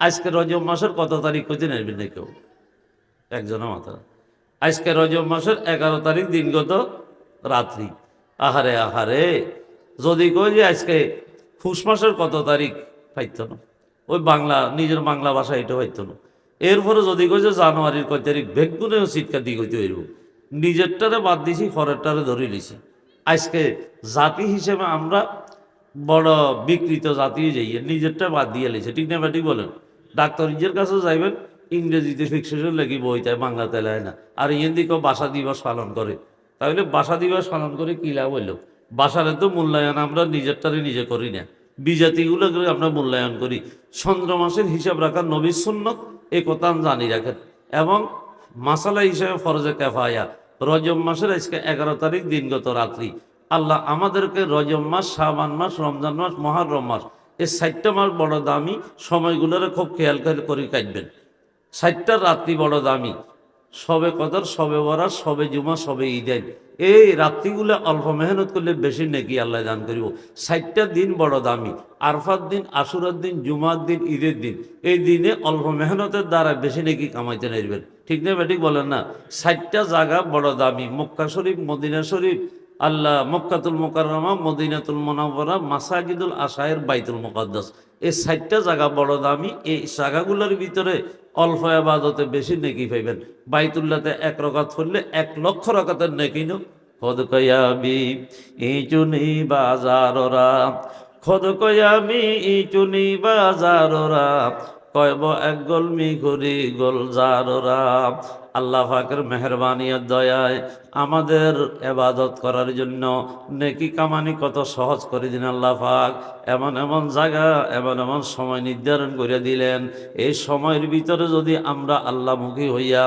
আজকে রজব মাসের কত তারিখ হইতে নেবেন না কেউ? একজনের মাথা। আজকে রজব মাসের এগারো তারিখ দিনগত রাত্রি। আহারে আহারে। যদি কই যে আজকে ফুস মাসের কত তারিখ, পাইত না। ওই বাংলা, নিজের বাংলা ভাষা এটা পাইত না। এরপরে যদি কই যে জানুয়ারির কয় তারিখ বেগুনে শীতকাল দিয়ে কইতে হইব। নিজেরটারে বাদ দিছি পরেরটারে ধরে লিছি আজকে জাতি হিসেবে আমরা বড় বিকৃত জাতি যাইয়ে নিজেরটা বাদ দিয়ে লিছে। ঠিক না ব্যাটি বলেন? ডাক্তার নিজের কাছে যাইবেন, ইংরেজিতে ফিক্সেশন লেগে বই বাংলাতে লেয় না। আর দিকেও বাসা দিবস পালন করে। তাহলে বাসা দিবস পালন করে কী লাভ হইল? বাসারে তো মূল্যায়ন আমরা নিজেরটারে নিজে করি না। বিজাতিগুলোকে আমরা মূল্যায়ন করি। চন্দ্র মাসের হিসাব রাখার নবীর সুন্নত এই কথা জানি রাখেন। এবং মাসালা হিসাবে ফরজে কেফায়া। রজম মাসের আজকে এগারো তারিখ দিনগত রাত্রি। আল্লাহ আমাদেরকে রজম মাস, শাবান মাস, রমজান মাস, মহারম মাস এই ষাটটা মাস বড় দামি সময়গুলোরে খুব খেয়াল খেয়াল করে কাটবেন। ষাটটা রাত্রি বড় দামি সবে কদর, সবে বরাত, সবে জুমা, সবে ঈদের এই রাত্রিগুলো অল্প মেহনত করলে বেশি নাকি আল্লাহ দান করিব। ষাটটা দিন বড় দামি আরফার দিন, আশুরার দিন, জুমার দিন, ঈদের দিন। এই দিনে অল্প মেহনতের দ্বারা বেশি নাকি কামাইতে নাইবেন। ঠিক না বেঠিক বলেন না? ষাটটা জায়গা বড় দামি মক্কা শরীফ, মদিনা শরীফ আল্লাহ মক্কাতুল মোকাররমা, মদিনাতুল মোনাবরা মাসাজিদুল আশায়ের বাইতুল মুকাদ্দাস। এই ষাটটা জায়গা বড় দামি, এই জায়গাগুলোর ভিতরে অল্প আবাদতে বেশি নেকি পাইবেন। বাইতুল্লাতে এক রকাত করলে এক লক্ষ রকাতের নেকি নো খদ কয়াবি ইচুনি বাজাররা, খদ কয়ামি ইচুনি বাজাররা, কয়ব এক গলমি করি গোল জাররা। আল্লাহ ফাকের মেহরবানিয়ার দয়ায় আমাদের এবাদত করার জন্য নেকি কামানি কত সহজ করে দিন আল্লাহ পাক। এমন এমন জায়গা, এমন এমন সময় নির্ধারণ করে দিলেন। এই সময়ের ভিতরে যদি আমরা আল্লাহমুখী হইয়া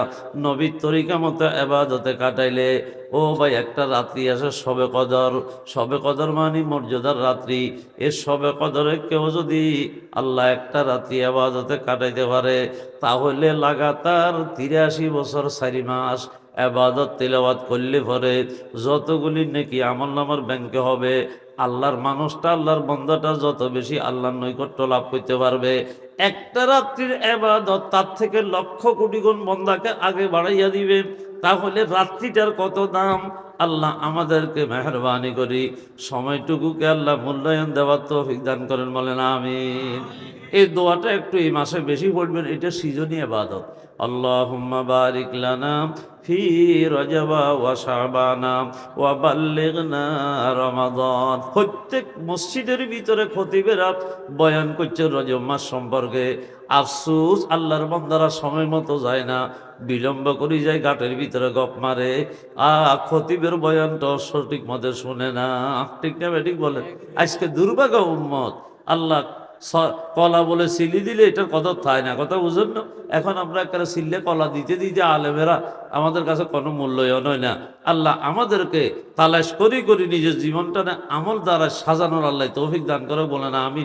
নবীর তরিকা মতো এবাদতে কাটাইলে ও ভাই, একটা রাত্রি আসে সবে কদর। সবে কদর মানি মর্যাদার রাত্রি। এ সবে কদরে কেউ যদি আল্লাহ একটা রাত্রি আবাদতে কাটাইতে পারে, তাহলে লাগাতার তিরাশি বছর চারি মাস আবাদত তেলাবাদ করলে পরে যতগুলি নাকি আমল নামার ব্যাংকে হবে, আল্লাহর মানুষটা, আল্লাহর বন্ধাটা যত বেশি আল্লাহর নৈকট্য লাভ করতে পারবে। একটা রাত্রির এবাদত তার থেকে লক্ষ কোটি গুণ বন্ধাকে আগে বাড়াইয়া দিবে। তাহলে রাত্রিটার কত দাম? আল্লাহ আমাদেরকে মেহরবানি করি। সময়টুকুকে আল্লাহ মূল্যায়ন দেওয়ার তৌফিক দান করেন বলেন, আমিন। এই দোয়াটা একটু এই মাসে বেশি পড়বেন, এটা সিজনী আবাদত। আল্লাহুম্মা বারিক লানা ফি রজবা ওয়া শাবানা ওয়া বাল্লিগনা রমাদান। প্রত্যেক মসজিদের ভিতরে খতিবেরা বয়ান করছে রজব মাস সম্পর্কে। আফসুস, আল্লাহর বন্দারা সময় মতো যায় না, বিলম্ব করি যায় গাটের ভিতরে গপ মারে। আ খতিবের বয়ানটা সঠিক মতে শুনে না। ঠিক না ঠিক বলেন। আজকে দুর্ভাগ্য উম্মত। আল্লাহ কলা বলে সিলি দিলে এটার কথা থায় না। কথা বুঝেন না? এখন আমরা একটা সিললে কলা দিতে দিতে আলেমেরা আমাদের কাছে কোনো মূল্যায়ন হয় না। আল্লাহ আমাদেরকে তালাশ করি করি নিজের জীবনটা না আমল দ্বারা সাজানোর আল্লাহ তৌফিক দান করে বলে না আমি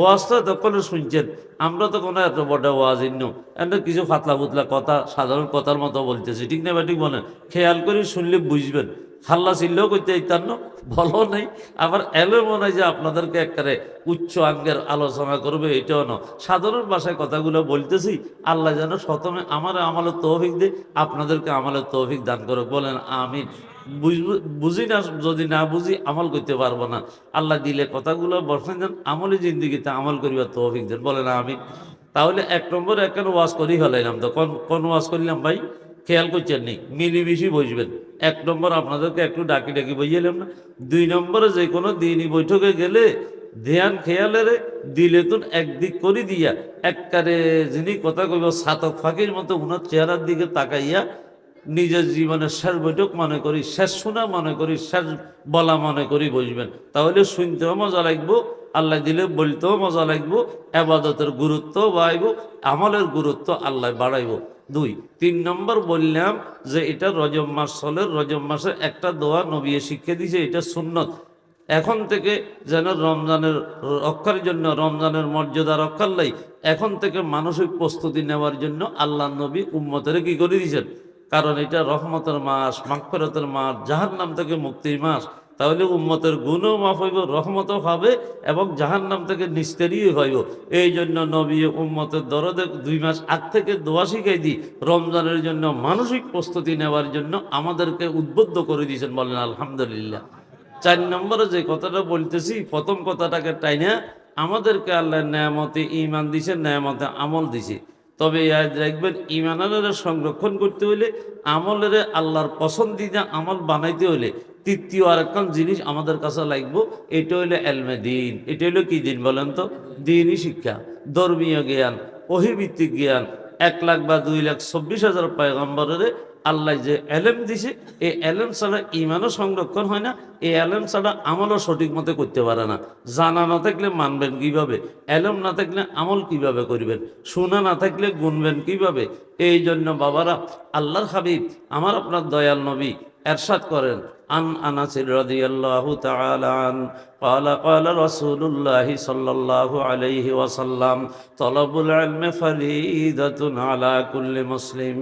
ওয়াজ তো তখন শুনছেন। আমরা তো কোনো এত বড় ওয়াজিন্য এমন কিছু ফাতলা ফুতলা কথা, সাধারণ কথার মতো বলতেছি। ঠিক না বা ঠিক বলেন? খেয়াল করে শুনলে বুঝবেন। হাল্লা চিল্লেও করতে ইত্যান বলো নেই। আবার এলো মনে যে আপনাদেরকে একবারে উচ্চ আঙ্গের আলোচনা করবে, এটাও না। সাধারণ ভাষায় কথাগুলো বলতেছি, আল্লাহ যেন শতমে আমার আমলের তৌফিক দে, আপনাদেরকে আমলের তৌফিক দান করে বলেন, আমিন। বুঝি না, যদি না বুঝি আমল করতে পারব না। আল্লাহ দিলে কথাগুলো বসেন দেন, আমলি জিন্দিগিতে আমল করিবার তৌফিক দেন। বলেন আমি তাহলে এক নম্বর একখানে ওয়াজ করি ফেলাইলাম তো। কোন কোন ওয়াজ করলাম ভাই? খেয়াল করছেন নি? মিলিমিশি বসবেন। এক নম্বর আপনাদেরকে একটু ডাকি ডাকি বইয়ালাম না। দুই নম্বরে যে কোনো দিনই বৈঠকে গেলে ধ্যান খেয়ালের দিলে তুন একদিক করে দিয়া, এককারে যিনি কথা কইব সাতক ফাঁকির মতো উনার চেহারার দিকে তাকাইয়া নিজের জীবনের শেষ বৈঠক মনে করি, শেষ শোনা মনে করি, শেষ বলা মনে করি বসবেন। তাহলে শুনতেও মজা লাগবো, আল্লাহ দিলে বলতেও মজা লাগবো আবাদতের গুরুত্ব বাড়াইব, আমলের গুরুত্ব আল্লাহ বাড়াইব। দুই। তিন নম্বর বললাম যে এটা রজব মাস চলে রজব মাসে একটা দোয়া নবিয়ে শিক্ষা দিছে এটা সুন্নত। এখন থেকে যেন রমজানের রক্ষার জন্য, রমজানের মর্যাদা রক্ষার লাই, এখন থেকে মানসিক প্রস্তুতি নেওয়ার জন্য আল্লাহ নবী উম্মতের কি করে দিয়েছেন? কারণ এটা রহমতের মাস, মাগফিরাতের মাস জাহার নাম থেকে মুক্তির মাস। তাহলে উম্মতের গুণও মাফ হইব, রহমতও হবে এবং জাহান্নাম থেকে নিস্তেরিও হইব। এই জন্য নবী উম্মতের দরদে দুই মাস আগ থেকে দোয়া শিখাই দিই, রমজানের জন্য মানসিক প্রস্তুতি নেওয়ার জন্য আমাদেরকে উদ্বুদ্ধ করে দিয়েছেন, বলেন আলহামদুলিল্লাহ। চার নম্বরে যে কথাটা বলতেছি, প্রথম কথাটাকে টাইনা আমাদেরকে আল্লাহ ন্যায়ামতে ইমান দিছে ন্যায়ামতে আমল দিছে। তবে ইয়াদ রাখবেন ইমানের সংরক্ষণ করতে হইলে, আমলের আল্লাহর পছন্দিদা আমল বানাইতে হইলে তৃতীয় আর জিনিস আমাদের কাছে লাগবো, এটা হইল এলমে দিন। এটা হইল কি দিন বলেন তো? দিনই শিক্ষা, ধর্মীয় জ্ঞান অহিভিত্তিক জ্ঞান। এক লাখ বা দুই লাখ চব্বিশ হাজার পয়গম্বরের আল্লাহ যে এলেম দিছে, এই এলেম ছাড়া ইমানও সংরক্ষণ হয় না, এই এলেম ছাড়া আমলও সঠিক মতে করতে পারে না। জানা না থাকলে মানবেন কীভাবে? এলেম না থাকলে আমল কীভাবে করবেন? শোনা না থাকলে গুনবেন কীভাবে? এই জন্য বাবারা, আল্লাহর হাবিব, আমার আপনার দয়াল নবী, এরশাদ করেন আন আনাসির রাদিয়াল্লাহু তাআলা আন قال قال رسول الله صلى الله عليه وسلم طلب العلم فريدة على كل مسلم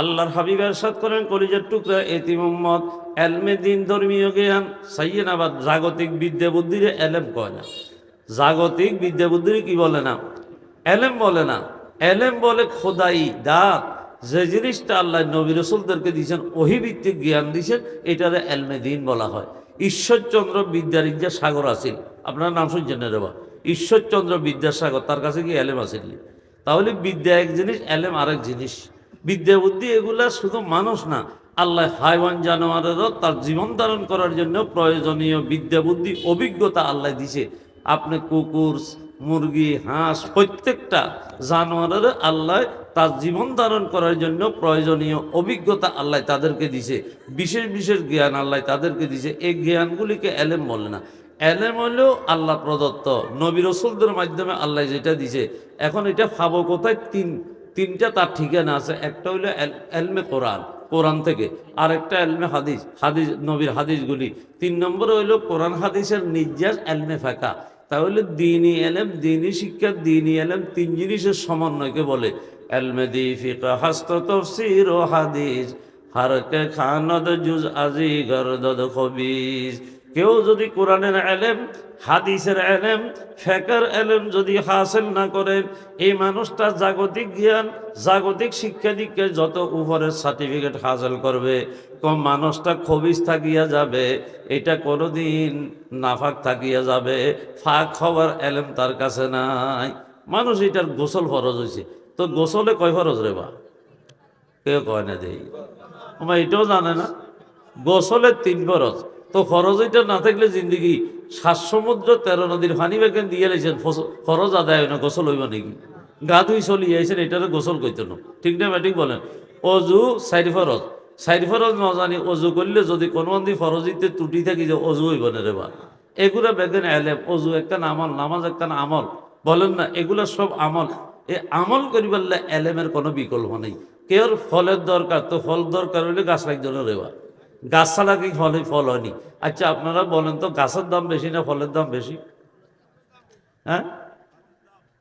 আল্লাহর হাবিব এরশাদ করেন কলিজার টুকরা এতি মোহাম্মদ এলমে দিন ধর্মীয় জ্ঞান সাইয়েন আবার জাগতিক বিদ্যা বুদ্ধিরে এলেম কয় না জাগতিক বিদ্যা বুদ্ধিরে কি বলে না এলেম বলে না এলেম বলে খোদাই দাঁত যে জিনিসটা আল্লাহ নবী রসুলদেরকে দিয়েছেন অহিভিত্তিক জ্ঞান দিয়েছেন, এটারে এলমে দিন বলা হয়। ঈশ্বরচন্দ্র বিদ্যারিজ্ঞা সাগর আসিল আপনার নাম শুনছেন রেবা ঈশ্বরচন্দ্র বিদ্যাসাগর, তার কাছে কি এলেম আসিল তাহলে বিদ্যা এক জিনিস, এলেম আরেক জিনিস। বিদ্যা বুদ্ধি এগুলা শুধু মানুষ না, আল্লাহ হাইওয়ান জানোয়ারেরও তার জীবন ধারণ করার জন্য প্রয়োজনীয় বিদ্যা বুদ্ধি, অভিজ্ঞতা আল্লাহ দিছে আপনি কুকুর, মুরগি, হাঁস, প্রত্যেকটা জানোয়ারের আল্লাহ তার জীবন ধারণ করার জন্য প্রয়োজনীয় অভিজ্ঞতা আল্লাহ তাদেরকে দিছে। বিশেষ বিশেষ জ্ঞান আল্লাহ তাদেরকে দিছে। এই জ্ঞানগুলিকে এলেম বলে না। এলেম হলেও আল্লাহ প্রদত্ত। নবী রসুলদের মাধ্যমে আল্লাহ যেটা দিছে। এখন এটা খাব কোথায়? তিন, তিনটা তার ঠিকানা আছে। একটা হইল এল- এলমে কোরআন কোরআন থেকে। আর একটা এলমে হাদিস হাদিস, নবীর হাদিসগুলি। তিন নম্বর হইল কোরআন হাদিসের নির্যাস এলমে ফাঁকা। তাহলে দিনই এলেম, দিনই শিক্ষা, দিনই এলেম, তিন জিনিসের সমন্বয়কে বলে। এলমে দি ফিকা হাস্ত তফসির ও হাদিস। হারকে জুজ আজি গরদদ খবিজ। কেউ যদি কোরআনের এলেম হাদিসের এলেম ফেকার এলেম যদি হাসিল না করেন এই মানুষটা জাগতিক জ্ঞান, জাগতিক শিক্ষা দীক্ষা যত উপরের সার্টিফিকেট হাসিল করবে, কম মানুষটা খবিজ থাকিয়া যাবে, এটা কোনোদিন নাফাক থাকিয়া যাবে। ফাঁক হওয়ার এলেম তার কাছে নাই। মানুষ এটার গোসল ফরজ হয়েছে তো গোসলে কয় ফরজ রে বা? কেউ কয় না দেই। আমার এটাও জানে না। গোসলের তিন ফরজ। তো ফরজ এটা না থাকলে জিন্দিগি সাত সমুদ্র তেরো নদীর পানি বেকেন দিয়ে লেছেন ফরজ আদায় না, গোসল হইব নাকি? গা ধুই চলি আইছেন, এটারে গোসল করতে না। ঠিক না ব্যাটিক বলেন। অজু সাইড ফরজ। সাইড ফরজ ন জানি অজু করলে যদি কোনো মন্দি ফরজিতে ত্রুটি থাকি যে অজু হইব না রে বা। এগুলা বেগেন এলেম, অজু একটা আমল, নামাজ একটা আমল। বলেন না, এগুলা সব আমল। এ আমল করিবার এলেমের কোনো বিকল্প নেই। কেউর ফলের দরকার, তো ফল দরকার হলে গাছ লাগজন রেবা গাছ ছাড়া কি ফলে ফল হয়নি। আচ্ছা আপনারা বলেন তো, গাছের দাম বেশি না ফলের দাম বেশি? হ্যাঁ?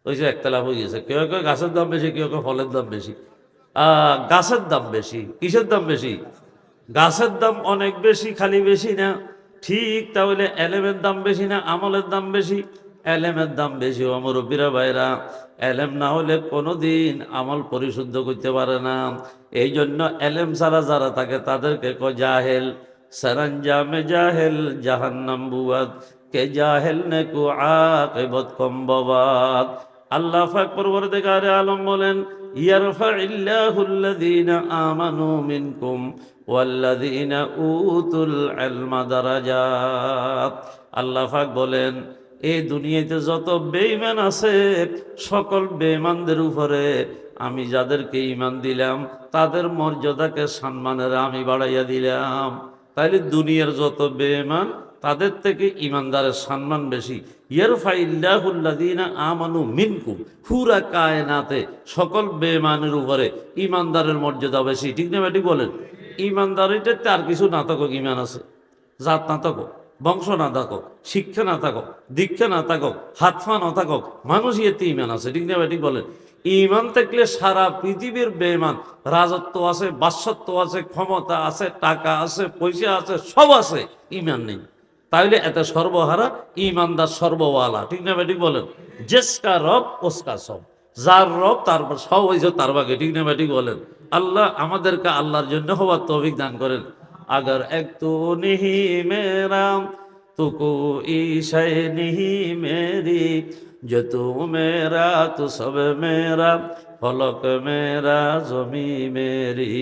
ওই যে একটা লাভ হয়ে গেছে কেউ কেউ গাছের দাম বেশি, কেউ কেউ ফলের দাম বেশি। গাছের দাম বেশি, কিসের দাম বেশি? গাছের দাম অনেক বেশি, খালি বেশি না? ঠিক তাহলে এলেমের দাম বেশি না, আমলের দাম বেশি? এলেমের দাম বেশি ও মুরব্বীরা ভাইরা। এলেম না হলে কোনোদিন আমল পরিশুদ্ধ করতে পারে না। এই জন্য এলেম ছাড়া যারা থাকে তাদেরকে ক জাহেল, সরঞ্জামে জাহেল, জাহান্নাম বুয়াদ। কে জাহেল নে কু আকিবত কম্ববাদ আল্লাহ ফাক পরবর্তীকারে আলম বলেন ইয়ারফাইল্লাহুল্লাযীনা আমানু মিনকুম ওয়াল্লাযীনা উতুল ইলমা দারাজাত। আল্লাহ ফাক বলেন এই দুনিয়াতে যত বেঈমান আছে, সকল বেঈমানদের উপরে আমি যাদেরকে ইমান দিলাম, তাদের মর্যাদাকে সম্মানের আমি বাড়াইয়া দিলাম। তাইলে দুনিয়ার যত বেঈমান, তাদের থেকে ইমানদারের সম্মান বেশি। ইয়ারফাইল্লাহুল্লাযীনা আমানু মিনকুম, পুরা কায়নাতে সকল বেঈমানের উপরে ইমানদারের মর্যাদা বেশি। ঠিক না বেটি বলেন? ইমানদারিটাতে আর কিছু না থাকুক ইমান আছে? জাত না থাকুক বংশ না থাকক, শিক্ষা না থাকক, দীক্ষা না থাকক, হাত পা না থাকক মানুষই এতে ইমান আছে, ঠিক না ঠিক বলেন? ইমান থাকলে সারা পৃথিবীর বেমান রাজত্ব আছে বাদশত্ব আছে, ক্ষমতা আছে, টাকা আছে, পয়সা আছে, সব আছে, ইমান নেই। তাইলে এত সর্বহারা ইমানদার সর্বওয়ালা, ঠিক না ঠিক বলেন? জেসকা রব, ওসকা সব। যার রব, তার সব হয়েছে তার বাগে, ঠিক না ঠিক বলেন? আল্লাহ আমাদেরকে আল্লাহর জন্য হওয়ার তৌফিক দান করেন। अगर एक तू नहीं मेरा तो कोई शय नहीं मेरी जो तू मेरा तो सब मेरा फलक मेरा जमी मेरी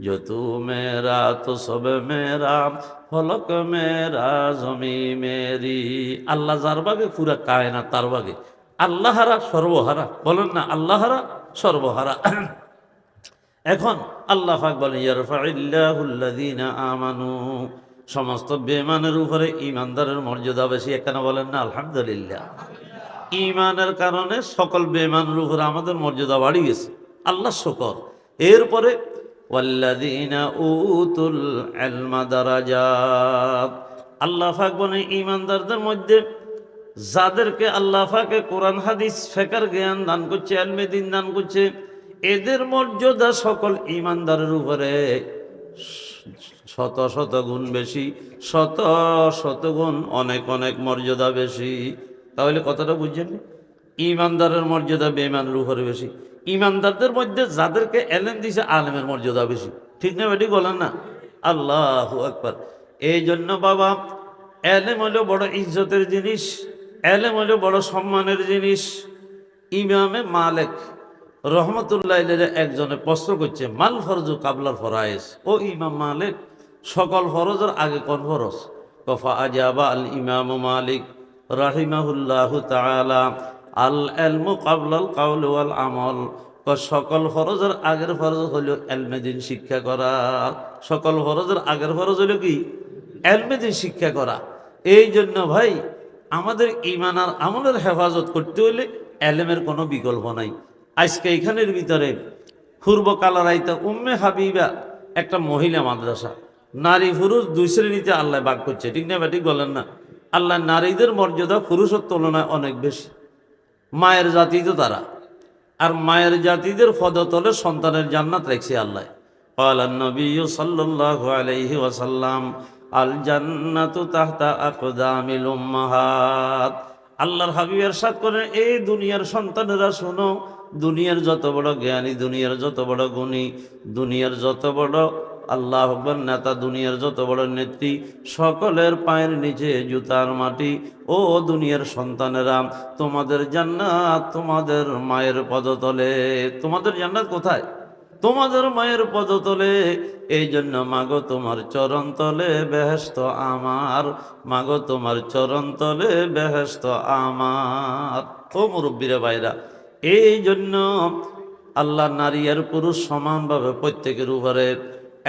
जो तू मेरा तो सब मेरा ফলক মেরা জমি মেরি আল্লাহ যার বাগে পুরা কায়না তার বাগে আল্লাহারা সর্বহারা বলেন না আল্লাহারা সর্বহারা এখন আল্লাহ বলেন ইয়ারফাইল্লাহুল্লাযীনা আমানু। সমস্ত বেমানের উপরে ইমানদারের মর্যাদা বেশি এখানে বলেন না, আলহামদুলিল্লাহ। ইমানের কারণে সকল বেমানের উপরে আমাদের মর্যাদা বাড়ি গেছে। আল্লাহ শকর। এরপরে, ওয়াল্লাযীনা উতুল আল্লাহ পাক বলেন ইমানদারদের মধ্যে যাদেরকে আল্লাহ কোরআন, হাদিস, ফেকার, জ্ঞান দান করছে আলমে দিন দান করছে এদের মর্যাদা সকল ইমানদারের উপরে শত শত গুণ বেশি, শত শত গুণ অনেক অনেক মর্যাদা বেশি। তাহলে কথাটা বুঝছেন? ইমানদারের মর্যাদা বেইমানের উপরে বেশি। ইমানদারদের মধ্যে যাদেরকে এলেন দিছে, আলেমের মর্যাদা বেশি। ঠিক না বেটি, বলেন না? আল্লাহ একবার এই জন্য বাবা, এলেম হলো বড় ইজ্জতের জিনিস, এলেম হলো বড় সম্মানের জিনিস। ইমামে মালেক রহমতুল্লাহ একজনে প্রশ্ন করছে, মাল ফরজু কাবলার ফরায়েস ও ইমাম মালিক, সকল ফরজের আগে কোন ফরজ? কফা আজাবা আল ইমাম মালিক রাহিমাহুল্লাহ তাআলা, আল এলমু কাবলাল কাউল ওয়াল আমল। সকল ফরজের আগের ফরজ হলো এলমেদিন শিক্ষা করা। সকল ফরজের আগের ফরজ হলো কি? এলমেদিন শিক্ষা করা। এই জন্য ভাই, আমাদের ইমান আর আমলের হেফাজত করতে হলে এলেমের কোনো বিকল্প নাই। আজকে এখানের ভিতরে পূর্ব কালারাইতে উম্মে হাবিবা একটা মহিলা মাদ্রাসা নারী পুরুষ দুই শ্রেণীতে আল্লাহ বাক করছে ঠিক না ঠিক বলেন না আল্লাহ নারীদের মর্যাদা পুরুষের তুলনায় অনেক বেশি মায়ের জাতি তো তারা আর মায়ের জাতিদের পদতলে সন্তানের জান্নাত রেখেছে আল্লাহ قال النبي صلى الله عليه وسلم الجنة تحت أقدام الأمهات আল্লাহর হাবিব এরশাদ করেন এই দুনিয়ার সন্তানেরা শোনো দুনিয়ার যত বড় জ্ঞানী, দুনিয়ার যত বড় গুণী, দুনিয়ার যত বড় আল্লাহ আকবর নেতা, দুনিয়ার যত বড় নেত্রী, সকলের পায়ের নিচে জুতার মাটি। ও দুনিয়ার সন্তানেরা, তোমাদের জান্নাত তোমাদের মায়ের পদতলে। তোমাদের জান্নাত কোথায়? তোমাদের মায়ের পদতলে। এই জন্য মাগো তোমার চরণ তলে বেহেস্ত আমার। মাগো তোমার চরণ তলে বেহেস্ত আমার। ও মুরব্বীরা, ভাইরা এই জন্য আল্লাহ নারী আর পুরুষ সমানভাবে প্রত্যেকের উপরে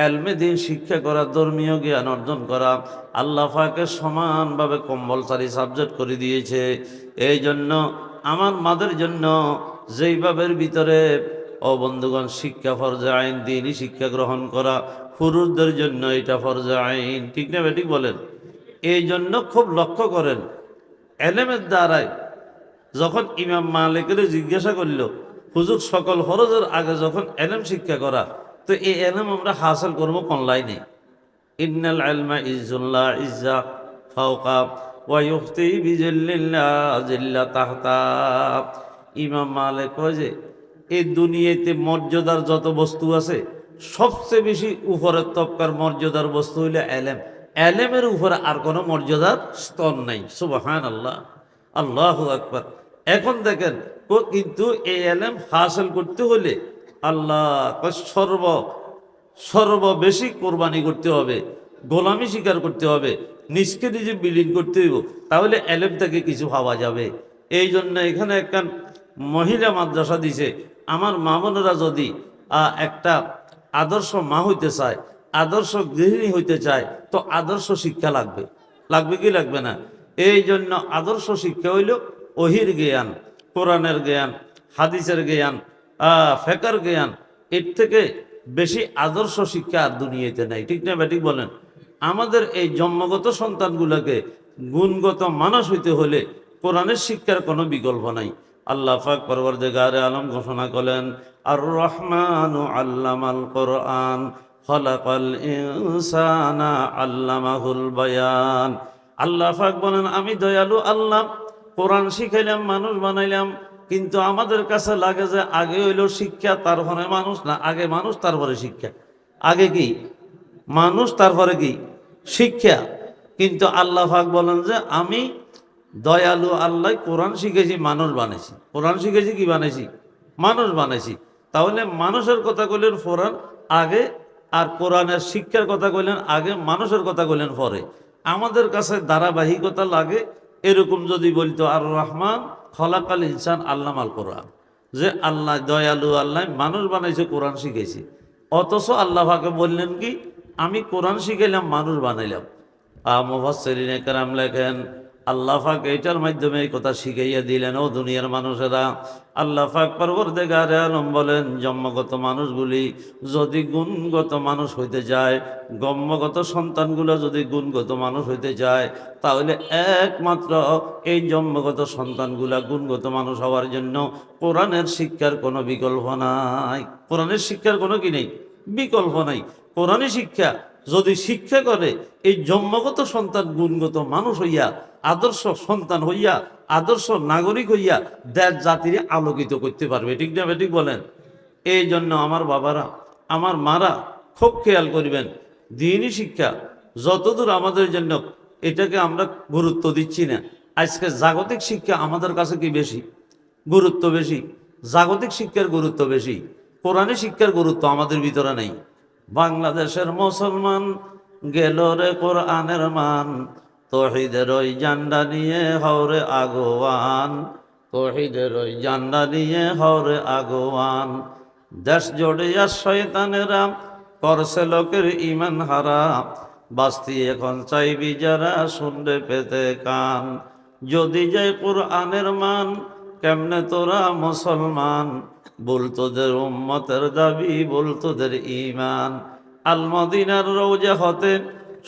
এলমেদিন শিক্ষা করা, ধর্মীয় জ্ঞান অর্জন করা, আল্লাহ ফাকে সমানভাবে কম্পালসারি সাবজেক্ট করে দিয়েছে। এই জন্য আমার মাদের জন্য যেইভাবের ভিতরে ও বন্ধুগণ, শিক্ষা ফরজে আইন, দিনই শিক্ষা গ্রহণ করা পুরুষদের জন্য এটা ফরজে আইন। ঠিক না বলেন? এই জন্য খুব লক্ষ্য করেন, এলেমের দ্বারাই যখন ইমাম মালিকের জিজ্ঞাসা করল, হুজুর, সকল ফরজের আগে যখন এলেম শিক্ষা করা, তো এই এলেম আমরা হাসিল করব কোন লাইনে? ইন্নাল আলমা ইজ্জুল্লাহ ইজ্জা ফাওকা ওয়ায়ুক্তি বিজল্লিল্লাহ জিল্লা তাহতা। ইমাম মালিক কয় যে, এই দুনিয়াতে মর্যাদার যত বস্তু আছে, সবচেয়ে বেশি উপরের তপকার মর্যাদার বস্তু হইলে এলেম। এলেমের উপরে আর কোনো মর্যাদার স্তর নাই। সুবাহান আল্লাহ আল্লাহ আকবর। এখন দেখেন কিন্তু এই এলেম হাসিল করতে হলে আল্লাহ সর্ব সর্ব বেশি কোরবানি করতে হবে, গোলামি স্বীকার করতে হবে, নিজকে নিজে বিলীন করতে হইব, তাহলে এলেম থেকে কিছু পাওয়া যাবে। এই জন্য এখানে একটা মহিলা মাদ্রাসা দিছে, আমার মা বোনেরা যদি একটা আদর্শ মা হইতে চায়, আদর্শ গৃহিণী হইতে চায়, তো আদর্শ শিক্ষা লাগবে। লাগবে কি লাগবে না? এই জন্য আদর্শ শিক্ষা হইল ওহির জ্ঞান, কোরআনের জ্ঞান, হাদিসের জ্ঞান ফেকার জ্ঞান, এর থেকে বেশি আদর্শ শিক্ষা আর দুনিয়াতে নাই। ঠিক না ব্যাটিক বলেন? আমাদের এই জন্মগত সন্তানগুলোকে গুণগত মানুষ হইতে হলে কোরআনের শিক্ষার কোনো বিকল্প নাই। আল্লাহ ফাক পরবর্তীকারে আলম ঘোষণা করলেন আর রহমান আল্লামাল কোরআন, খলাকাল ইনসানা আল্লামাহুল বায়ান। আল্লাহ ফাক বলেন, আমি দয়ালু আল্লাহ কোরআন শিখাইলাম, মানুষ বানাইলাম, কিন্তু আমাদের কাছে লাগে যে আগে হইল শিক্ষা, তারপরে মানুষ, না, আগে মানুষ, তারপরে শিক্ষা। আগে কি? মানুষ, তারপরে কি? শিক্ষা। কিন্তু আল্লাহ ফাক বলেন যে, আমি দয়ালু আল্লাহ কোরআন শিখেছি, মানুষ বানাইছি। কোরআন শিখেছি কি বানাইছি? মানুষ বানাইছি। তাহলে মানুষের কথা কইলেন ফোরান, আগে, আর কোরআনের শিক্ষার কথা কইলেন আগে, মানুষের কথা কইলেন পরে। আমাদের কাছে ধারাবাহিকতা লাগে এরকম যদি বলতো, আর রহমান, খলাকাল ইনসান আল্লাহ আল কোরআন। যে আল্লাহ দয়ালু, আল্লাহ মানুষ বানাইছে, কোরআন শিখেছি অথচ আল্লাহ ফাকে বললেন কি, আমি কোরআন শিখাইলাম, মানুষ বানাইলাম। আহ মুফাসসিরিন একরাম লেখেন আল্লাহ পাক এইটার মাধ্যমে এই কথা শিখাইয়া দিলেন, ও দুনিয়ার মানুষেরা। আল্লাহ পাক পরবর্তীকার আলম বলেন, জন্মগত মানুষগুলি যদি গুণগত মানুষ হইতে যায়, গম্যগত সন্তানগুলো যদি গুণগত মানুষ হইতে যায়, তাহলে একমাত্র এই জন্মগত সন্তানগুলা গুণগত মানুষ হওয়ার জন্য কোরআনের শিক্ষার কোনো বিকল্প নাই। কোরআনের শিক্ষার কোনো কি নেই? বিকল্প নাই। কোরআনের শিক্ষা যদি শিক্ষা করে, এই জন্মগত সন্তান, গুণগত মানুষ হইয়া, আদর্শ সন্তান হইয়া, আদর্শ নাগরিক হইয়া দেশ, জাতির আলোকিত করতে পারবে। ঠিক না ঠিক বলেন? এই জন্য আমার বাবারা, আমার মারা খুব খেয়াল করিবেন, দিনই শিক্ষা, যতদূর আমাদের জন্য, এটাকে আমরা গুরুত্ব দিচ্ছি না। আজকে জাগতিক শিক্ষা আমাদের কাছে কি বেশি? গুরুত্ব বেশি। জাগতিক শিক্ষার গুরুত্ব বেশি। কোরআনী শিক্ষার গুরুত্ব আমাদের ভিতরে নেই। বাংলাদেশের মুসলমান গেল রে কোরআনের মান। তহিদের ওই জান্ডা নিয়ে হরে আগোয়ান। তহিদের ওই জান্ডা নিয়ে হরে আগোয়ান। দেশ জড়িয়া শয়তানেরা করছে লোকের ইমান হারা। বাস্তি এখন চাইবি যারা শুনবে পেতে কান। যদি যায় কোরআনের মান, কেমনে তোরা মুসলমান? বল তোদের উম্মতের দাবি বল তোদের ইমান আলমদিনার রৌজা হতে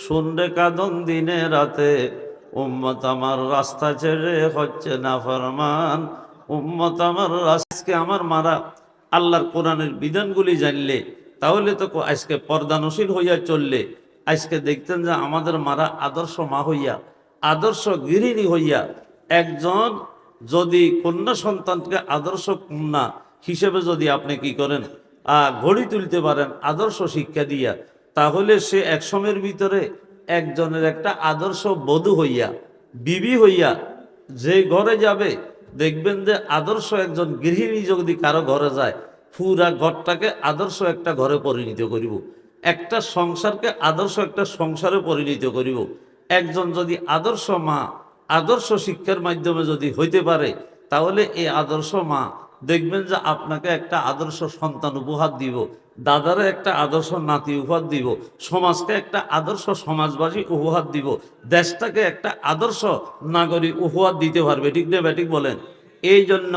শুনরে কাদন দিনে রাতে, উম্মত আমার রাস্তা ছেড়ে হচ্ছে না ফরমান। উম্মত আমার আজকে আমার মারা, আল্লাহর কোরআনের বিধানগুলি জানলে, তাহলে তো আজকে পর্দানশীল হইয়া চললে, আজকে দেখতেন যে আমাদের মারা আদর্শ মা হইয়া, আদর্শ গৃহিণী হইয়া, একজন যদি কন্যা সন্তানকে আদর্শ কন্যা হিসেবে যদি আপনি কি করেন গড়ি তুলতে পারেন, আদর্শ শিক্ষা দিয়া, তাহলে সে এক সময়ের ভিতরে একজনের একটা আদর্শ বধূ হইয়া, বিবি হইয়া যে ঘরে যাবে, দেখবেন যে আদর্শ একজন গৃহিণী যদি কারও ঘরে যায়, পুরা ঘরটাকে আদর্শ একটা ঘরে পরিণত করিব। একটা সংসারকে আদর্শ একটা সংসারে পরিণত করিব। একজন যদি আদর্শ মা, আদর্শ শিক্ষার মাধ্যমে যদি হইতে পারে, তাহলে এই আদর্শ মা দেখবেন যে আপনাকে একটা আদর্শ সন্তান উপহার দিব দাদারে একটা আদর্শ নাতি উপহার দিব, সমাজকে একটা আদর্শ সমাজবাসী উপহার দিব, দেশটাকে একটা আদর্শ নাগরিক উপহার দিতে পারবে। ঠিক না ব্যাটিক বলেন? এই জন্য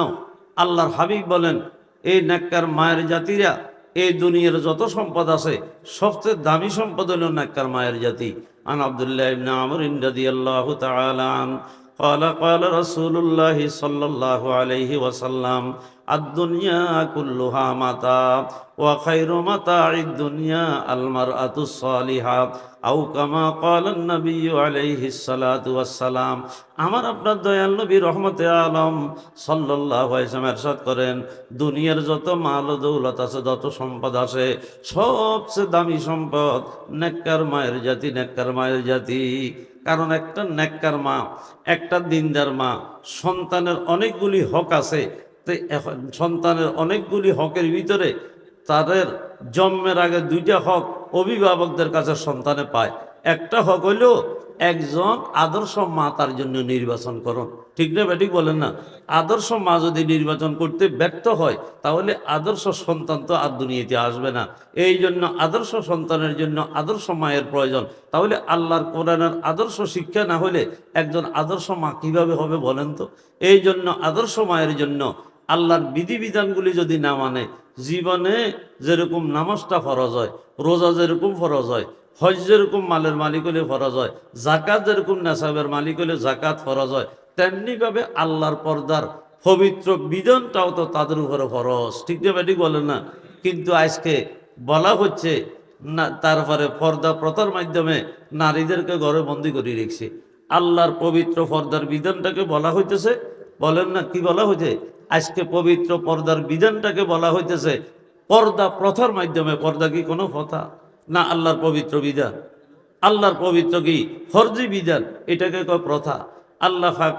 আল্লাহর হাবিব বলেন, এই নাক্কার মায়ের জাতিরা, এই দুনিয়ার যত সম্পদ আছে, সবচেয়ে দামি সম্পদ হল নাক্কার মায়ের জাতি। আন আব্দুল্লাহ ইবনে আমর রাদিয়াল্লাহু তাআলা আন قال قال رسول الله صلى الله عليه وسلم الدنيا كلها متاع وخير متاع الدنيا المرأة الصالحة أو كما قال النبي عليه الصلاة والسلام আমার আপনার দয়াল নবী রহমতে আলম সাল্লাহ এরশাদ করেন দুনিয়ার যত মাল ও দৌলত আছে যত সম্পদ আছে সবচেয়ে দামি সম্পদ নেককার মায়ের জাতি নেককার মায়ের জাতি কারণ একটা নেককার মা, একটা দিনদার মা, সন্তানের অনেকগুলি হক আছে। তো সন্তানের অনেকগুলি হকের ভিতরে তাদের জন্মের আগে দুইটা হক অভিভাবকদের কাছে সন্তানে পায়। একটা হক হইল একজন আদর্শ মা তার জন্য নির্বাচন করুন। ঠিক না ব্যাটিক বলেন না? আদর্শ মা যদি নির্বাচন করতে ব্যর্থ হয়, তাহলে আদর্শ সন্তান তো আর দুনিয়াতে আসবে না। এই জন্য আদর্শ সন্তানের জন্য আদর্শ মায়ের প্রয়োজন। তাহলে আল্লাহর কোরআনের আদর্শ শিক্ষা না হলে একজন আদর্শ মা কীভাবে হবে বলেন তো? এই জন্য আদর্শ মায়ের জন্য আল্লাহর বিধিবিধানগুলি যদি না মানে জীবনে যেরকম নামাজটা ফরজ হয়, রোজা যেরকম ফরজ হয় হজ যেরকম মালের মালিক হলে ফরজ হয় জাকাত যেরকম নেশাবের মালিক হলে জাকাত ফরজ হয় তেমনিভাবে আল্লাহর পর্দার পবিত্র বিধানটাও তো তাদের উপরে ফরজ। ঠিক না ব্যাটিক বলেন না? কিন্তু আজকে বলা হচ্ছে, না, তারপরে পর্দা প্রথার মাধ্যমে নারীদেরকে ঘরে বন্দি করে রেখেছে। আল্লাহর পবিত্র পর্দার বিধানটাকে বলা হইতেছে, বলেন না কি বলা হয়েছে আজকে পবিত্র পর্দার বিধানটাকে বলা হইতেছে, পর্দা প্রথার মাধ্যমে। পর্দা কি কোনো কথা না আল্লাহর পবিত্র বিধান? আল্লাহর পবিত্র কি? ফর্জি বিধান? এটাকে কয় প্রথা। আল্লাহ ফাঁক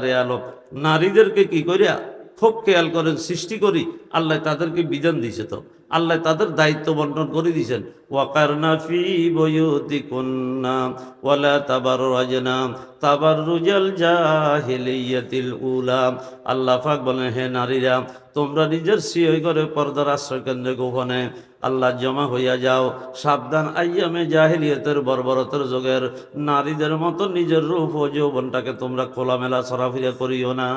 রে আলম নারীদেরকে কি করিয়া খুব খেয়াল করেন, সৃষ্টি করি, আল্লাহ তাদেরকে বিধান দিছে তো। আল্লাহ তাদের দায়িত্ব বন্টন করে দিয়েছেন। ওয়াকারনা ফি বয়ুতি কন্যা ওয়ালা তাবার রাজনা তাবার রুজাল জাহিলিয়াতিল উলাম আল্লাহ পাক বলেন, হে নারীরা, তোমরা নিজের সিওই করে পর্দার আশ্রয় কেন্দ্রে গোপনে আল্লাহ জমা হইয়া যাও। সাবধান আইয়ামে জাহিলিয়তের বর্বরতের যোগের নারীদের মতো নিজের রূপ ও যৌবনটাকে তোমরা খোলামেলা সরাফিরা করিও না।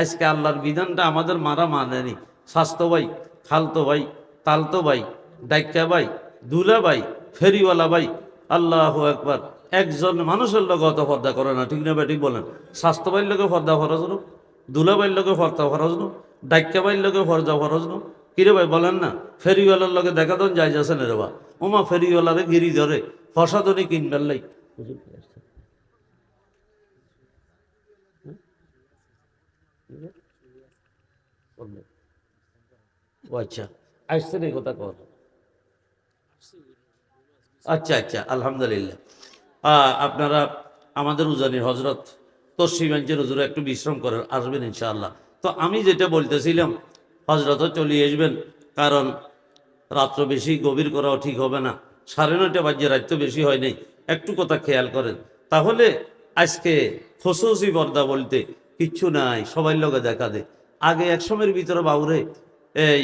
আজকে আল্লাহর বিধানটা আমাদের মারা মানেনি। স্বাস্থ্য ভাই, খালতো ভাই, তালতো ভাই ডাইকা ভাই, দুলা ভাই, ফেরিওয়ালা ভাই, আল্লাহ একবার একজন মানুষের লোক অত পর্দা করে না, ঠিক না ভাই, ঠিক বলেন? স্বাস্থ্য ভাইয়ের লোকে পর্দা ফরজ নো। দুলা ভাইয়ের লোকে পর্দা ফরজ নো। ডাইকা ভাইয়ের লোকে পর্দা ফরজ নো। কিরে ভাই, বলেন না? ফেরিওয়ালার লোকে দেখা দেন যাই যাচ্ছেন রে বা ওমা ফেরিওয়ালারে গিরি ধরে, ফসাদনি কিনবার লাই। ও আচ্ছা আসছেন এই কথা কর। আচ্ছা আচ্ছা আলহামদুলিল্লাহ। আপনারা আমাদের উজানির হজরত তসিমাঞ্চের হুজুরে একটু বিশ্রাম করেন, আসবেন ইনশাআল্লাহ। তো আমি যেটা বলতেছিলাম, হজরতও চলে আসবেন, কারণ রাত্র বেশি গভীর করাও ঠিক হবে না। সাড়ে নয়টা বাজে রাত বেশি হয় নাই। একটু কথা খেয়াল করেন। তাহলে আজকে খসুসি পর্দা বলতে কিচ্ছু নাই, সবাই লোকে দেখা দে। আগে এক সময়ের ভিতরে বাবুরে, এই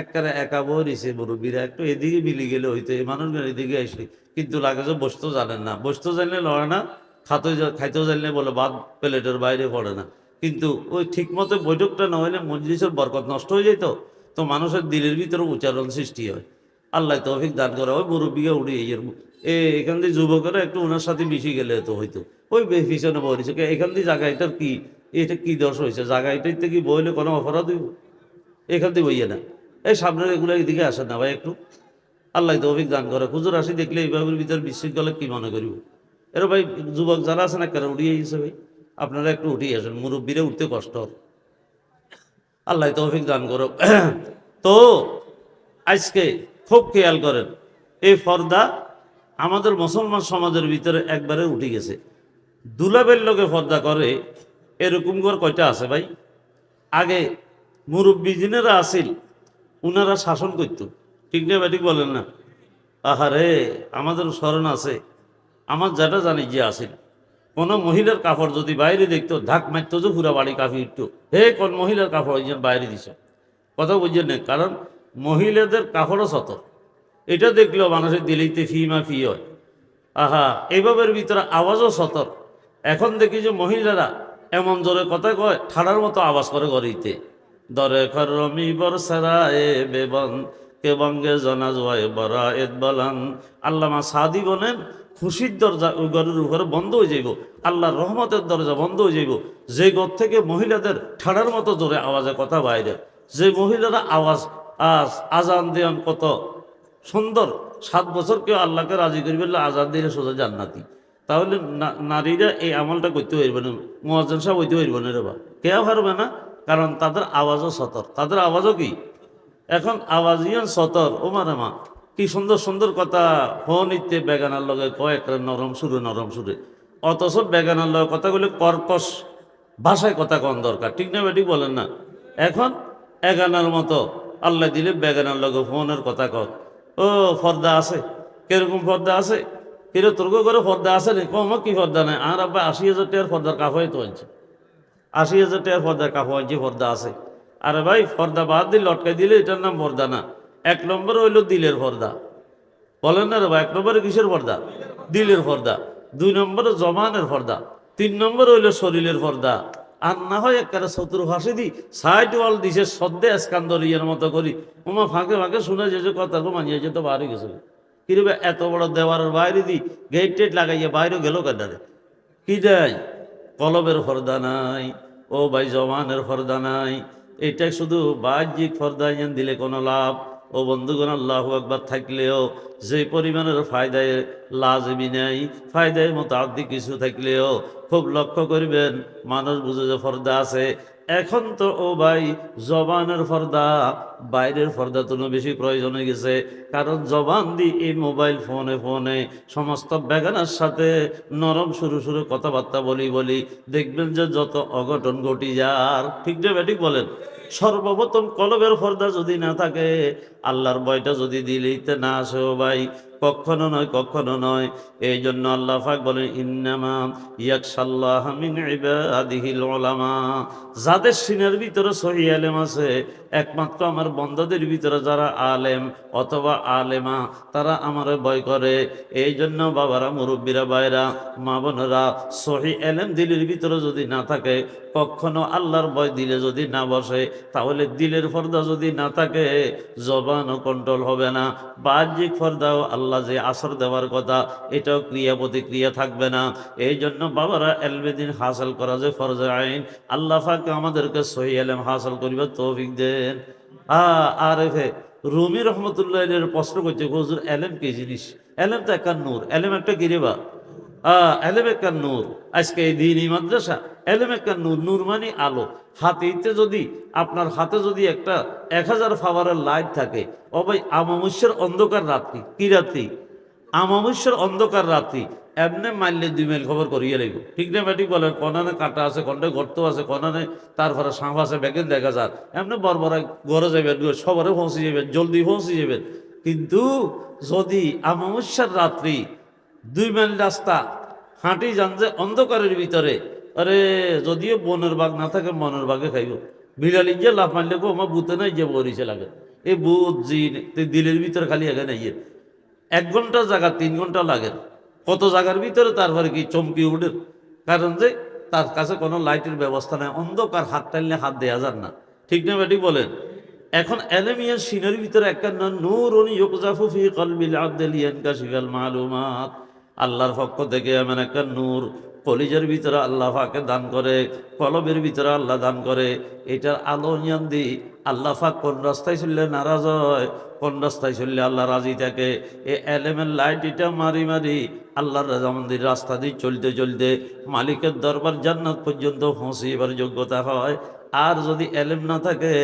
একবারে একা বরিছে মুরব্বীরা, একটু এদিকে মিলি গেলে হইতো, এই মানুষগুলো এদিকে আসে। কিন্তু লাগে যে বসতেও জানেন না। বসতেও জানলে লড়ে না খাতে খাইতেও জানলে বলে বাদ প্লেটের বাইরে পড়ে না। কিন্তু ওই ঠিক মতো বৈঠকটা না হইলে মজলিসের বরকত নষ্ট হয়ে যেত। তো মানুষের দিলের ভিতরে উচ্চারণ সৃষ্টি হয়। আল্লাহ তৌফিক দান করে, ওই মুরব্বীকে উড়ি এই এখান থেকে যুবকেরা একটু ওনার সাথে মিশে গেলে তো হয়তো ওই পিছনে কে এখান থেকে জায়গা এটার কি? এটা কি দোষ হয়েছে জায়গা এটাই থেকে বইলে কোনো অপরাধ হইব? এখান থেকে বইয়ে না। এই সামনের এগুলো এদিকে আসেন না ভাই একটু। আল্লাহ তো অভিজ্ঞান করে। হুজুর আসি দেখলে এইভাবে ভিতর বিশৃঙ্খলা কি মনে করিব? এরা ভাই, যুবক যারা আছে না কেন উঠিয়ে গেছে ভাই? আপনারা একটু উঠিয়ে আসেন। মুরব্বীরে উঠতে কষ্ট। আল্লাহ তৌফিক দান করো তো আজকে খুব খেয়াল করেন, এই ফর্দা আমাদের মুসলমান সমাজের ভিতরে একবারে উঠে গেছে। দুলাবের লোকে ফর্দা করে, এরকম করে কয়টা আছে ভাই? আগে মুরব্বী যিনারা আসিল উনারা শাসন করত। ঠিক না ব্যাটিক বলেন না? আহারে আমাদের স্মরণ আছে। আমার যেটা জানি যে আসিল কোনো মহিলার কাপড় যদি বাইরে দেখতো, ঢাক মারতো যে পুরা বাড়ি কাফি উঠতো। হে, কোন মহিলার কাপড় একজন বাইরে দিছে? কথা বুঝছেন না, কারণ মহিলাদের কাপড়ও সত এটা দেখলেও মানুষের দিলেইতে ফি মা ফি হয়। আহা এইভাবের ভিতরে আওয়াজও সতর। এখন দেখি যে মহিলারা এমন জোরে কথা কয়, ঠাড়ার মতো আওয়াজ করে গড়িতে। দরে খর রমি বরসারা এ বেবন, কে বঙ্গে জনা জয় বরা এদ বলান। আল্লামা সাদি বলেন, খুশির দরজা ওই ঘরের উপরে বন্ধ হয়ে যাইব, আল্লাহর রহমতের দরজা বন্ধ হয়ে যাইব। যে ঘর থেকে মহিলাদের ঠাড়ার মতো জোরে আওয়াজে কথা বাইরে, যে মহিলারা আওয়াজ, আজ আজান দেন কত সুন্দর, সাত বছর কেউ আল্লাহকে রাজি করবে আজাদ দিলে সোজা জান্নাতি। তাহলে নারীরা এই আমলটা করতে পারবে না। মহাজন সাহেব হইতে পারবে না রে বা কেউ পারবে না, কারণ তাদের আওয়াজও সতর। তাদের আওয়াজও কি? এখন আওয়াজিয়ান সতর। ও মানে কি সুন্দর সুন্দর কথা। হন ইত্যে বেগানার লগে কয়েক নরম সুরে নরম সুরে। অথচ বেগানার লগে কথাগুলি কর্কশ ভাষায় কথা কন দরকার। ঠিক না বেটি বলেন না? এখন এগানার মতো আল্লাহ দিলে বেগানার লগে ফোনের কথা কর ও ফর্দা আছে? কীরকম ফর্দা আছে? কিরে তোর করে ফর্দা আছে নি? কম কি ফর্দা নাই। আর আব্বা আশি হাজার টাকার ফর্দার কাফাই তো আনছে আশি হাজার টাকার ফর্দার কাপড় আনছে ফর্দা আছে। আরে ভাই, ফর্দা বাদ দিয়ে লটকাই দিলে এটার নাম পর্দা না। এক নম্বর হইল দিলের পর্দা বলেন না রে ভাই, এক নম্বরে কিসের পর্দা দিলের পর্দা দুই নম্বরে জমানের পর্দা তিন নম্বর হইল শরীরের পর্দা আর না হয় একবারে শত্রু ফাঁসি দি, সাইড ওয়াল দিছে, সদ্যে স্কান্দরিয়ার মতো করি। ওমা ফাঁকে ফাঁকে শুনে যে কথা, মানিয়ে যেতে পারে গেছে কিরবে এত বড় দেওয়ারের বাইরে দি গেট টেট লাগাইয়া বাইরে গেল কেনারে কি দেয় কলবের ফর্দা নাই, ও ভাই জমানের ফর্দা নাই এটা শুধু বাহ্যিক ফর্দা দিলে কোনো লাভ। ও বন্ধুগণ, আল্লাহ একবার থাকলেও যে পরিমাণের ফায়দায় লাজবি নেই, ফায়দায় মতো কিছু থাকলেও খুব লক্ষ্য করবেন, মানুষ বুঝে যে ফর্দা আছে এখন তো ও ভাই জবানের ফর্দা, বাইরের ফর্দা তো বেশি প্রয়োজন হয়ে গেছে। কারণ জবান দি এই মোবাইল ফোনে ফোনে সমস্ত বেগানার সাথে নরম শুরু শুরু কথাবার্তা বলি বলি দেখবেন যে যত অঘটন ঘটি যার। ঠিক যে বলেন? সর্বপ্রথম কলবের ফর্দা যদি না থাকে, আল্লাহর ভয়টা যদি দিলিতে না আসে ও ভাই, কখনো নয় কখনো নয়। এই জন্য আল্লাহ পাক বলেন, ইন্নামা উলামা। যাদের সিনের ভিতরে সহি আলেম আছে, একমাত্র আমার বন্ধদের ভিতরে যারা আলেম অথবা আলেমা, তারা আমার ভয় করে। এই জন্য বাবারা, মুরব্বীরা বাইরা মা বোনেরা, সহি এলেম দিলের ভিতরে যদি না থাকে, কখনো আল্লাহর ভয় দিলে যদি না বসে তাহলে দিলের ফর্দা যদি না থাকে, জবানও কন্ট্রোল হবে না। বাহ্যিক ফর্দাও আল্লাহ যে আসর দেওয়ার কথা, এটাও ক্রিয়া প্রতিক্রিয়া থাকবে না। এই জন্য বাবারা এলবেদিন হাসিল করা যে ফরজ আইন, আল্লাহ ফাঁকে আমাদেরকে সহি এলেম হাসিল করিবার তৌফিক দেন। আ আর এফে রুমি রহমতুল্লাহ প্রশ্ন করছে, হুজুর, এলেম কি জিনিস? এলেম তো একটা নূর এলেম একটা গিরিবা এলেম একটা নূর। আজকে এই দিনই মাদ্রাসা। এলেম একটা নূর নূর মানে আলো। হাতিতে যদি, আপনার হাতে যদি একটা এক হাজার ফাওয়ারের লাইট থাকে, ও ভাই আমামস্যের অন্ধকার রাত্রি। কি রাত্রি? আমামস্যের অন্ধকার রাত্রি। এমনি মারলে দুই মাইল খবর করিয়ে লাগবে ঠিক না ব্যাটিক বলে কনানে কাটা আছে, কন্ডে গর্ত আছে, কনানে তারপরে সাঁপ আছে ব্যাগেন দেখা যার। এমনি বরবরায় ঘরে যাবেন সবারে পৌঁছে যাবেন জলদি পৌঁছে যাবেন কিন্তু যদি আমামস্যার রাত্রি দুই মাইল রাস্তা, হাঁটি যান যে অন্ধকারের ভিতরে। আরে, যদিও বনের বাঘ না থাকে, মনের বাঘে খাইব। বিড়ালি যে লাভ মারলে গো আমার বুতে নাই যে বরিছে লাগে। এই বুধ, জিন দিলের ভিতরে খালি আগে নাই এক ঘণ্টা জায়গা তিন ঘণ্টা লাগে। কত জায়গার ভিতরে তারপরে কি চমকি উঠে? কারণ যে, তার কাছে কোনো লাইটের ব্যবস্থা নেই, অন্ধকার, হাত টাইলে হাত দেয়া যান না। ঠিক না বেটি বলেন? এখন এলেমিয়ার সিনের ভিতরে একটা নূর উনি ইউকজাফু ফি কলবিল আব্দুল ইয়ানকাশিফাল মালুমাত। আল্লাহর পক্ষ থেকে এমন একটা নূর, কলিজের ভিতরে আল্লাহ ফাঁকে দান করে, কলবের ভিতরে আল্লাহ দান করে। এটার আলো নিয়ান দি, আল্লাহ ফাঁক কোন রাস্তায় চললে নারাজ হয়, কোন রাস্তায় চললে আল্লাহ রাজি থাকে। এ এলেমের লাইট এটা মারি মারি আল্লাহর রাজামন্দির রাস্তা দিয়ে চলতে চলতে মালিকের দরবার জান্নাত পর্যন্ত পৌঁছিবার যোগ্যতা হয়। আর যদি এলেম না থাকে,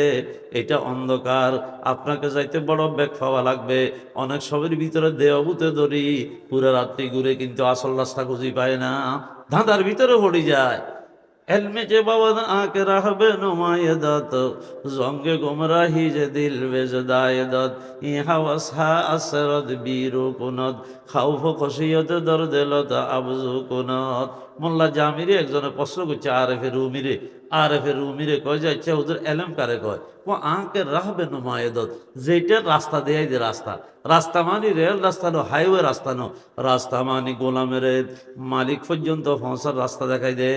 এটা অন্ধকার। আপনাকে যাইতে বড় ব্যাগ পাওয়া লাগবে। অনেক সবের ভিতরে দেওয়াবুতে ধরি, পুরো রাত্রি ঘুরে কিন্তু আসল রাস্তা খুঁজি পায় না। ধাঁধার ভিতরে পড়ে যায়। এলমে যে বাবা আকে রাহবে নমায়দাত জঙ্গে গুমরাহি যে দিল বেজ দায়দাত ইহা ওয়াসহা আসরদ বীরু কুনত। খাউফ খসিয়ত দর দেলত আবজু কুনত। মোল্লা জামিরে একজনে প্রশ্ন করছে আরেফে রুমিরে আরেফে উমিরে কয় যাচ্ছে ওদের এলেম কারে কয়? আঁকে রাহবে নমায়দত যেটা রাস্তা দেয় যে রাস্তা। রাস্তা মানে রেল রাস্তা নো হাইওয়ে রাস্তা নো রাস্তা মানে গোলামের মালিক পর্যন্ত পৌঁছার রাস্তা দেখাই দে।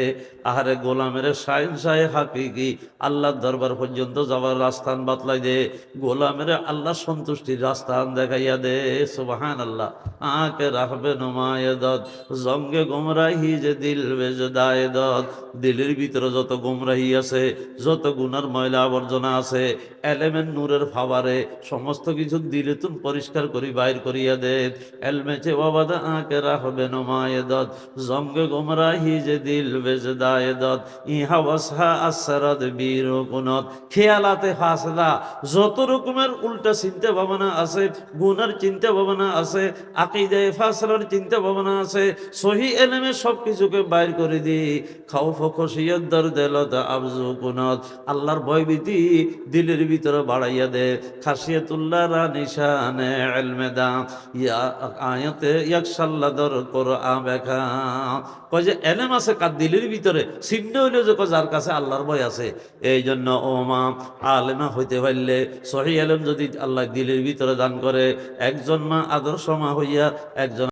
আহারে গোলামের সাইন সাহে হাকিকি আল্লাহর দরবার পর্যন্ত যাওয়ার রাস্তান বাতলাই দে। গোলামের আল্লাহ সন্তুষ্টির রাস্তান দেখাইয়া দে সুবাহান আল্লাহ আঁকে রাখবে নমায়দত জঙ্গে গোমরাহি যে দিল বেজ দায়দত দিলের ভিতরে যত গোমরাহি আছে, যত গুনার ময়লা আবর্জনা আছে এলেমেন নূরের ফাবারে সমস্ত কিছু দিলে তুমি পরিষ্কার করি, বাইর করিয়া দে। এলমেছে আঁকে রাখবে নমায়দত, জঙ্গে গোমরাহি যে দিল বেজ দায়দত। ইহা ওয়াসহা আসরাদ বীর কুনত খেয়ালাতে ফাসলা, যত রকমের উল্টা চিন্তা ভাবনা আছে গুনার চিন্তা ভাবনা আছে, আকিদায় ফাসলার চিন্তা ভাবনা আছে, সহি এলেমে সব কিছুকে বাইর করে দি। খাও ফখসিয়ত দর দেলত আবজু কুনত আল্লাহর ভয়ভীতি দিলের ভিতরে বাড়াইয়া দে। খাসিয়াতুল্লাহ রানিশানে এলমে দা, ইয়া ইয়াকশাল্লাদর কয় যে এলেম আছে কার দিলের ভিতরে? চিহ্ন হইল যে যার কাছে আল্লাহর ভয় আছে। এই জন্য ও মা, আলেমা হইতে পারলে সহি আলেম যদি আল্লাহ দিলের ভিতরে দান করে, একজন মা আদর্শ মা হইয়া একজন